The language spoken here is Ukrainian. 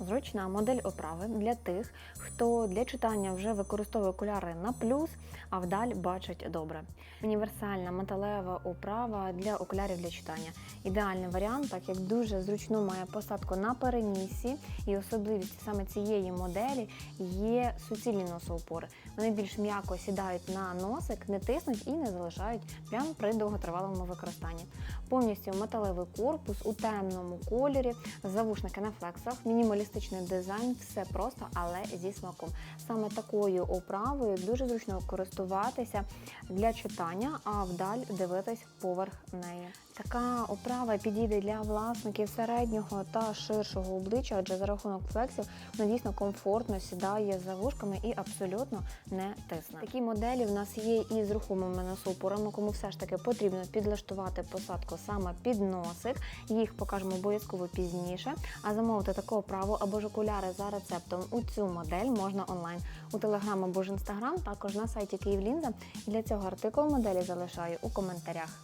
Зручна модель оправи для тих, хто для читання вже використовує окуляри на плюс, а вдаль бачить добре. Універсальна металева оправа для окулярів для читання. Ідеальний варіант, так як дуже зручну має посадку на перенісі, і особливість саме цієї моделі є суцільні носоупори. Вони більш м'яко сідають на носик, не тиснуть і не залишають прямо при довготривалому використанні. Повністю металевий корпус у темному кольорі, завушники на флексах, мінімалістичний дизайн, все просто, але зі смаком. Саме такою оправою дуже зручно користуватися для читання, а вдаль дивитись поверх неї. Така оправа підійде для власників середнього та ширшого обличчя, адже за рахунок флексів вона дійсно комфортно сідає за вушками і абсолютно не тисне. Такі моделі в нас є і з рухомими носоупорами, кому все ж таки потрібно підлаштувати посадку саме під носик. Їх покажемо обов'язково пізніше. А замовити таку оправу або ж окуляри за рецептом у цю модель можна онлайн у телеграм або ж інстаграм, також на сайті Київлінза. І для цього артикул моделі залишаю у коментарях.